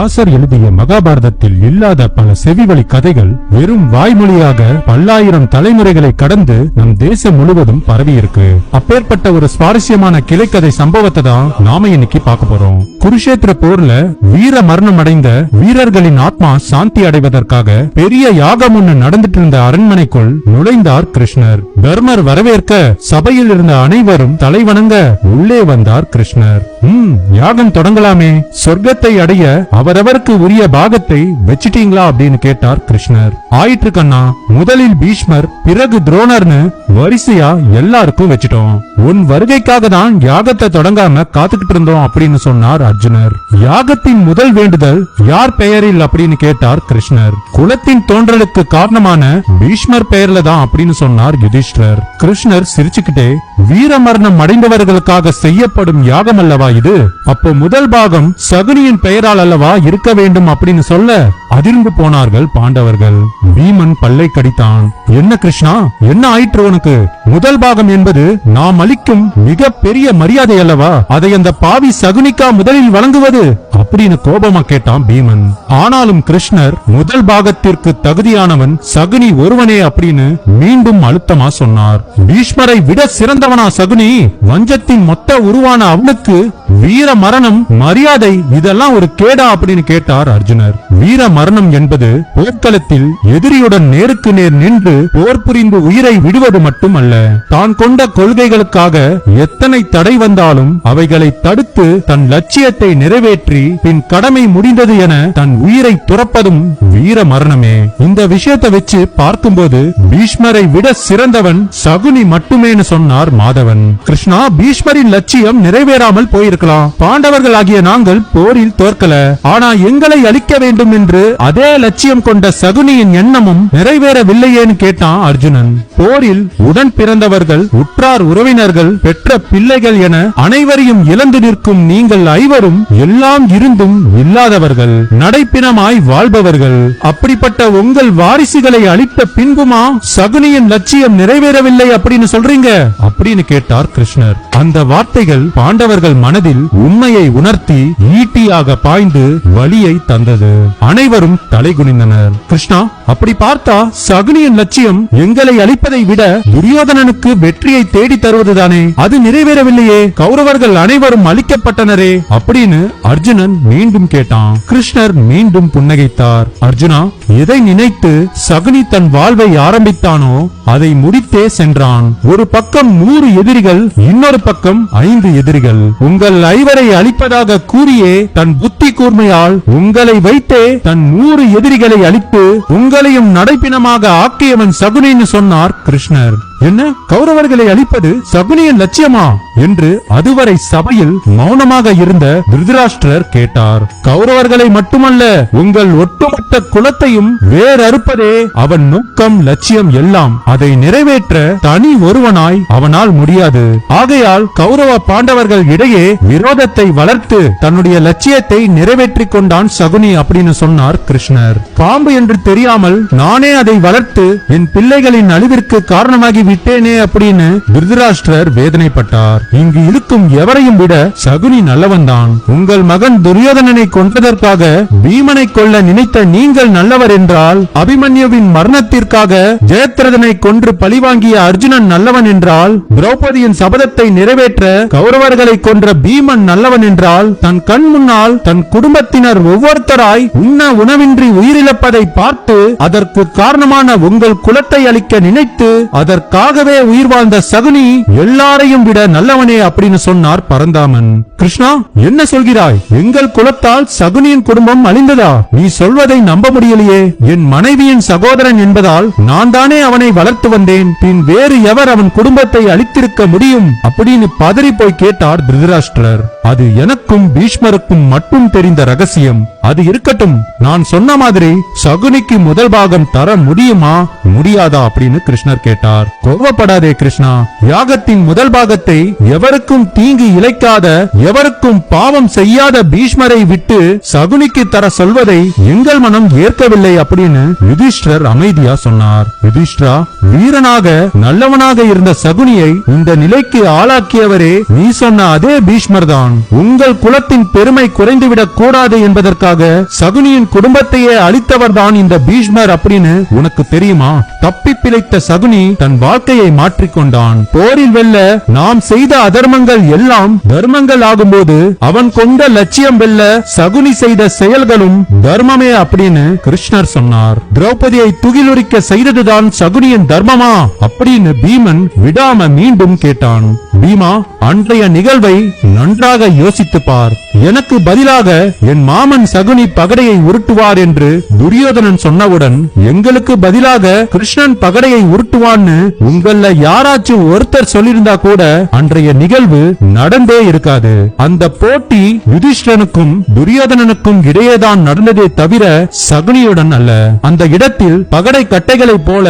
வியாசர் எழுதிய மகாபாரதத்தில் இல்லாத பல செவிவழி கதைகள் வெறும் வாய்மொழியாக பல்லாயிரம் தலைமுறைகளை கடந்து நம் தேசம் முழுவதும் பரவி இருக்கு அப்பேற்பட்ட ஒரு சுவாரஸ்யமான கிளைக்கதை சம்பவத்தை தான் நாம இன்னைக்கு பார்க்க போறோம். குருஷேத்திர போர்ல வீர மரணம் அடைந்த வீரர்களின் ஆத்மா சாந்தி அடைவதற்காக பெரிய யாகம் ஒன்று நடந்துட்டு இருந்த அரண்மனைக்குள் நுழைந்தார் கிருஷ்ணர். தர்மர் வரவேற்க சபையில் இருந்த அனைவரும் தலைவணங்க உள்ளே வந்தார் கிருஷ்ணர். ம் யாகம் தொடங்கலாமே. சொர்க்கத்தை அடைய அவர் அவரவருக்கு உரிய பாகத்தை வச்சிட்டீங்களா அப்படின்னு கேட்டார் கிருஷ்ணர். ஆயிற்று கண்ணா முதலில் பீஷ்மர் பிறகு துரோணர்னு வரிசையா எல்லாருக்கும் வச்சிட்டோம். உன் வருகைக்காக தான் யாகத்தை தொடங்காம காத்துக்கிட்டு இருந்தோம் அப்படின்னு சொன்னார் அர்ஜுனர். யாகத்தின் முதல் வேண்டுதல் யார் பெயரில் அப்படின்னு கேட்டார் கிருஷ்ணர். குலத்தின் தோன்றலுக்கு காரணமான பீஷ்மர் பெயர்ல தான் அப்படின்னு சொன்னார் யுதிஷ்டர் கிருஷ்ணர் சிரிச்சுக்கிட்டே வீர மரணம் அடைந்தவர்களுக்காக செய்யப்படும் யாகம் அல்லவா இது? அப்போ முதல் பாகம் சகுனியின் பெயரால் அல்லவா இருக்க வேண்டும் அப்படின்னு சொல்ல அதிர்ந்து போனார்கள் பாண்டவர்கள். பீமன் பல்லை கடித்தான். என்ன கிருஷ்ணா? என்ன ஆயிற்று உனக்கு? முதல் பாகம் என்பது நாம் அளிக்கும் மிக பெரிய மரியாதை அல்லவா? அதை அந்த பாவி சகுனிக்கா முதலில் வழங்குவது? அப்படின்னு கோபமா கேட்டான் பீமன். ஆனாலும் கிருஷ்ணர் முதல் பாகத்திற்கு தகுதியானவன் சகுனி ஒருவனே அப்படின்னு மீண்டும் அழுத்தமா சொன்னார். பீஷ்மரை விட சிறந்தவனா சகுனி? வஞ்சத்தின் மொத்த உருவான அவனுக்கு வீர மரணம் மரியாதை இதெல்லாம் ஒரு கேடா அப்படின்னு கேட்டார் அர்ஜுனர். வீர மரணம் என்பது போர்க்களத்தில் எதிரியுடன் நேருக்கு நேர் நின்று போர் புரிந்து உயிரை விடுவது மட்டுமல்ல. தான் கொண்ட கொள்கைகளுக்காக எத்தனை தடை வந்தாலும் அவைகளை தடுத்து தன் லட்சியத்தை நிறைவேற்றி பின் கடமை முடிந்தது என தன் உயிரை துறப்பதும் வீர மரணமே. இந்த விஷயத்தை வச்சு பார்க்கும்போது பீஷ்மரை விட சிறந்தவன் சகுனி மட்டுமேனு சொன்னார் மாதவன். கிருஷ்ணா பீஷ்மரின் லட்சியம் நிறைவேறாமல் போயிருக்கலாம். பாண்டவர்கள் ஆகிய நாங்கள் போரில் தோற்கல. ஆனா எங்களை அழிக்க வேண்டும் என்று அதே லட்சியம் கொண்ட சகுனியின் எண்ணமும் நிறைவேறவில்லையேன்னு கேட்டான் அர்ஜுனன். போரில் உடன் பிறந்தவர்கள் உற்றார் உறவினர்கள் பெற்ற பிள்ளைகள் என அனைவரையும் இழந்து நிற்கும் நீங்கள் ஐவரும் எல்லாம் இருந்தும் இல்லாதவர்கள் நடைப்பினமாய் வாழ்பவர்கள். அப்படிப்பட்ட உங்கள் வாரிசுகளை அழித்த பின்புமா சகுனியின் லட்சியம் நிறைவேறவில்லை அப்படின்னு சொல்றீங்க? அப்படின்னு கேட்டார் கிருஷ்ணர். அந்த வார்த்தைகள் பாண்டவர்கள் மனதில் உண்மையை உணர்த்தி ஈட்டியாக பாய்ந்து வழியை தந்தது. அனைவரும் தலைகுனிந்தனர். கிருஷ்ணா அப்படி பார்த்தா சகுனியின் லட்சியம் எங்களை அழிப்பதை விட துரியோதனனுக்கு வெற்றியை தேடி தருவதுதானே? அது நிறைவேறவில்லையே. கௌரவர்கள் அனைவரும் அழிக்கப்பட்டனரே. அப்படின்னு அர்ஜுனன் மீண்டும் கேட்டான். கிருஷ்ணர் மீண்டும் புன்னகைத்தார். அர்ஜுனா எதை நினைத்து சகுனி தன் வாழ்வை ஆரம்பித்தானோ அதை முடித்தே சென்றான். ஒரு பக்கம் நூறு எதிரிகள் இன்னொரு பக்கம் ஐந்து எதிரிகள். உங்கள் ஐவரை அழிப்பதாக கூறியே தன் புத்தி கூர்மையால் உங்களை வைத்தே தன் நூறு எதிரிகளை அழித்து உங்களையும் நடைப்பினமாக ஆக்கியவன் சகுனின்னு சொன்னார் கிருஷ்ணர். என்ன? கௌரவர்களை அழிப்பது சகுனியின் லட்சியமா? என்று அதுவரை சபையில் மௌனமாக இருந்த திருதராஷ்டிரர் கேட்டார். கௌரவர்களை மட்டுமல்ல உங்கள் ஒட்டுமொத்த குலத்தையும் வேறறுப்பதே அவன் நோக்கம் லட்சியம் எல்லாம். அதை நிறைவேற்ற தனி ஒருவனாய் அவனால் முடியாது. ஆகையால் கௌரவ பாண்டவர்கள் இடையே விரோதத்தை வளர்த்து தன்னுடைய லட்சியத்தை நிறைவேற்றிக் கொண்டான் சகுனி அப்படின்னு சொன்னார் கிருஷ்ணர். பாம்பு என்று தெரியாமல் நானே அதை வளர்த்து என் பிள்ளைகளின் அழிவிற்கு காரணமாகி விட்டேனே அப்படின்னு திருதராஷ்டிரர் வேதனைப்பட்டார். இங்கு இருக்கும் எவரையும் விட சகுனி நல்லவன்தான். உங்கள் மகன் துரியோதனனை கொன்றதற்காக பீமனை கொல்ல நினைத்த நீங்கள் நல்லவர் என்றால் அபிமன்யுவின் மரணத்திற்காக ஜெயத்ரதனை கொன்று பழிவாங்கிய அர்ஜுனன் நல்லவன் என்றால் திரௌபதியின் சபதத்தை நிறைவேற்ற கௌரவர்களை கொன்ற பீமன் நல்லவன் என்றால் தன் கண் முன்னால் தன் குடும்பத்தினர் ஒவ்வொருத்தராய் உண்ண உணவின்றி உயிரிழப்பதை பார்த்து அதற்கு காரணமான உங்கள் குலத்தை அளிக்க நினைத்து அதற்கு அதற்காகவே உயிர் வாழ்ந்த சகுனி எல்லாரையும் விட நல்லவனே அப்படின்னு சொன்னார் பரந்தாமன். கிருஷ்ணா என்ன சொல்கிறாய்? எங்கள் குலத்தால் சகுனியின் குடும்பம் அழிந்ததா? நீ சொல்வதை நம்ப முடியலையே என் மனைவியின் சகோதரன் என்பதால் நான் தானே அவனை வளர்த்து வந்தேன். பின் வேறு எவர் அவன் குடும்பத்தை அழித்திருக்க முடியும்? அப்படின்னு பதறி போய் கேட்டார் திருதராஷ்டிரர். அது எனக்கும் பீஷ்மருக்கும் மட்டும் தெரிந்த ரகசியம். அது இருக்கட்டும். நான் சொன்ன மாதிரி சகுனிக்கு முதல் பாகம் தர முடியுமா? முடியாதா? அப்படின்னு கிருஷ்ணர் கேட்டார். கோவப்படாதே கிருஷ்ணா. யாகத்தின் முதல் பாகத்தை எவருக்கும் தீங்கு இழைக்காத எவருக்கும் பாவம் செய்யாத பீஷ்மரை விட்டு சகுனிக்கு தர சொல்வதை எங்கள் மனம் ஏற்கவில்லை அப்படின்னு யுதிஷ்டர் அமைதியா சொன்னார். யுதிஷ்டரா வீரனாக நல்லவனாக இருந்த சகுனியை இந்த நிலைக்கு ஆளாக்கியவரே நீ சொன்ன அதே பீஷ்மர் தான் உங்கள் குலத்தின் பெருமை குறைந்துவிடக் கூடாது என்பதற்காக சகுனியின் குடும்பத்தையே அழித்தவர் தான் இந்த பீஷ்மர் அப்படின்னு உனக்கு தெரியுமா? தப்பி பிழைத்த சகுனி தன் வாழ்க்கையை மாற்றிக்கொண்டான். போரில் வெல்ல நாம் செய்த அதர்மங்கள் எல்லாம் தர்மங்கள் ஆகும்போது அவன் கொண்ட லட்சியம் வெல்ல சகுனி செய்த செயல்களும் தர்மமே அப்படின்னு கிருஷ்ணர் சொன்னார். திரௌபதியை துகிலுரிக்க செய்ததுதான் சகுனியின் தர்மமா? அப்படின்னு பீமன் விடாம மீண்டும் கேட்டான். பீமா அன்றைய நிகழ்வை நன்றாக யோசித்து பார் எனக்கு பதிலாக என் மாமன் சகுனி பகடையை உருட்டுவார் என்று துரியோதனன் சொன்னவுடன் எங்களுக்கு பதிலாக கிருஷ்ணன் பகடையை உருட்டுவான்னு உங்கள யாராச்சும் ஒருத்தர் சொல்லியிருந்தா கூட அன்றைய நிகழ்வு நடந்தே இருக்காது. அந்த போட்டி யுதிஷ்டனுக்கும் துரியோதனனுக்கும் இடையேதான் நடந்ததே தவிர சகுனியுடன் அல்ல. அந்த இடத்தில் பகடை கட்டைகளைப் போல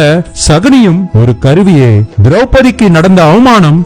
சகுனியும் ஒரு கருவியே. திரௌபதிக்கு நடந்த அவமானம்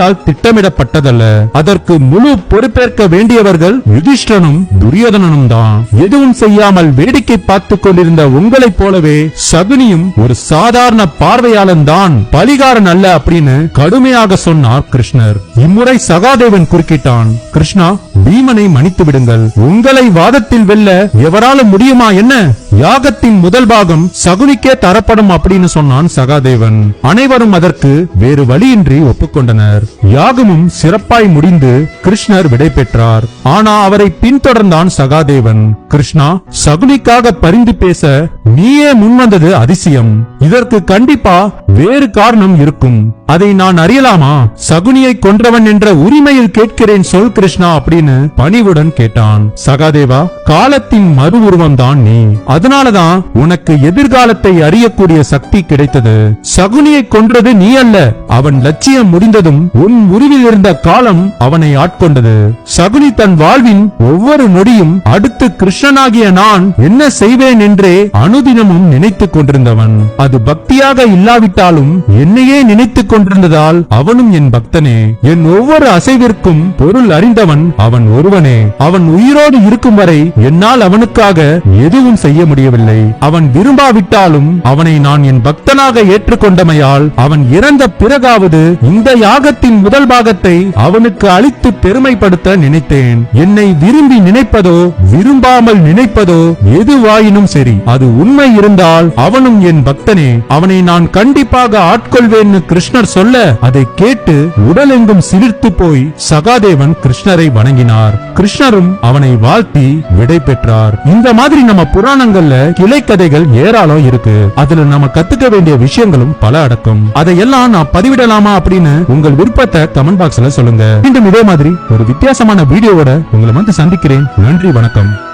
சகுனியால் திட்டமிடப்பட்டதல்ல. அதற்கு முழு பொறுப்பேற்க வேண்டியவர்கள் யுதிஷ்டனும் துரியோதனனும் தான். எதுவும் செய்யாமல் வேடிக்கை பார்த்துக் கொண்டிருந்த உங்களைப் போலவே சகுனியும் ஒரு சாதாரண பார்வையாளன் தான் பலிகாரன் அல்ல அப்படின்னு கடுமையாக சொன்னார் கிருஷ்ணர். இம்முறை சகாதேவன் குறுக்கிட்டான். கிருஷ்ணா பீமனை மன்னித்து விடுங்கள். உங்களை வாதத்தில் வெல்ல எவராலும் முடியுமா என்ன? யாகத்தின் முதல் பாகம் சகுனிக்கே தரப்படும் அப்படின்னு சொன்னான் சகாதேவன். அனைவரும் அதற்கு வேறு வழியின்றி ஒப்புக்கொண்டனர். யாகமும் சிறப்பாய் முடிந்து கிருஷ்ணர் விடை பெற்றார். ஆனா அவரை பின்தொடர்ந்தான் சகாதேவன். கிருஷ்ணா சகுனிக்காக பரிந்து பேச நீயே முன்வந்தது அதிசயம். இதற்கு கண்டிப்பா வேறு காரணம் இருக்கும். அதை நான் அறியலாமா? சகுனியை கொன்றவன் என்ற உரிமையில் கேட்கிறேன் சொல் கிருஷ்ணா அப்படின்னு பணிவுடன் கேட்டான். சகாதேவா காலத்தின் மறு உருவம் தான் நீ. அதனாலதான் உனக்கு எதிர்காலத்தை அறியக்கூடிய சக்தி கிடைத்தது. சகுனியை கொன்றது நீ அல்ல. அவன் லட்சியம் முடிந்ததும் உன் உருவில் இருந்த காலம் அவனை ஆட்கொண்டது. சகுனி தன் வாழ்வின் ஒவ்வொரு நொடியும் அடுத்து கிருஷ்ணனாகிய நான் என்ன செய்வேன் என்றே அனுதினமும் நினைத்துக் கொண்டிருந்தவன். அது பக்தியாக இல்லாவிட்டாலும் என்னையே நினைத்துக் கொண்டிருந்ததால் அவனும் என் பக்தனே. என் ஒவ்வொரு அசைவிற்கும் பொருள் அறிந்தவன் அவன் ஒருவனே. அவன் உயிரோடு இருக்கும் வரை என்னால் அவனுக்காக எதுவும் செய்ய முடியவில்லை. அவன் விரும்பாவிட்டாலும் அவனை நான் என் பக்தனாக ஏற்றுக்கொண்டமையால் அவன் இறந்த பிறகாவது இந்த யாகத்தின் முதல் பாகத்தை அவனுக்கு அளித்து பெருமைப்படுத்த நினைத்தேன். என்னை விரும்பி நினைப்பதோ விரும்பாமல் நினைப்பதோ எதுவாயினும் சரி அது உண்மை இருந்தால் அவனும் என் பக்தனே. அவனை நான் கண்டிப்பாக கண்டிப்பாக ஆட்கொள்வேன்னு கிருஷ்ணர் சொல்ல அதை கேட்டு உடலெங்கும் சிலிர்த்து போய் சகாதேவன் கிருஷ்ணரை வணங்கினார். கிருஷ்ணரும் அவனை வாழ்த்தி விடை பெற்றார். இந்த மாதிரி நம்ம புராணங்கள்ல கிளை கதைகள் ஏராளம் இருக்கு. அதுல நம்ம கத்துக்க வேண்டிய விஷயங்களும் பல அடக்கம். அதையெல்லாம் நான் பதிவிடலாமா அப்படின்னு உங்கள் விருப்பத்தை கமெண்ட் பாக்ஸ்ல சொல்லுங்க. மீண்டும் இதே மாதிரி ஒரு வித்தியாசமான வீடியோவோட உங்களை வந்து சந்திக்கிறேன். நன்றி வணக்கம்.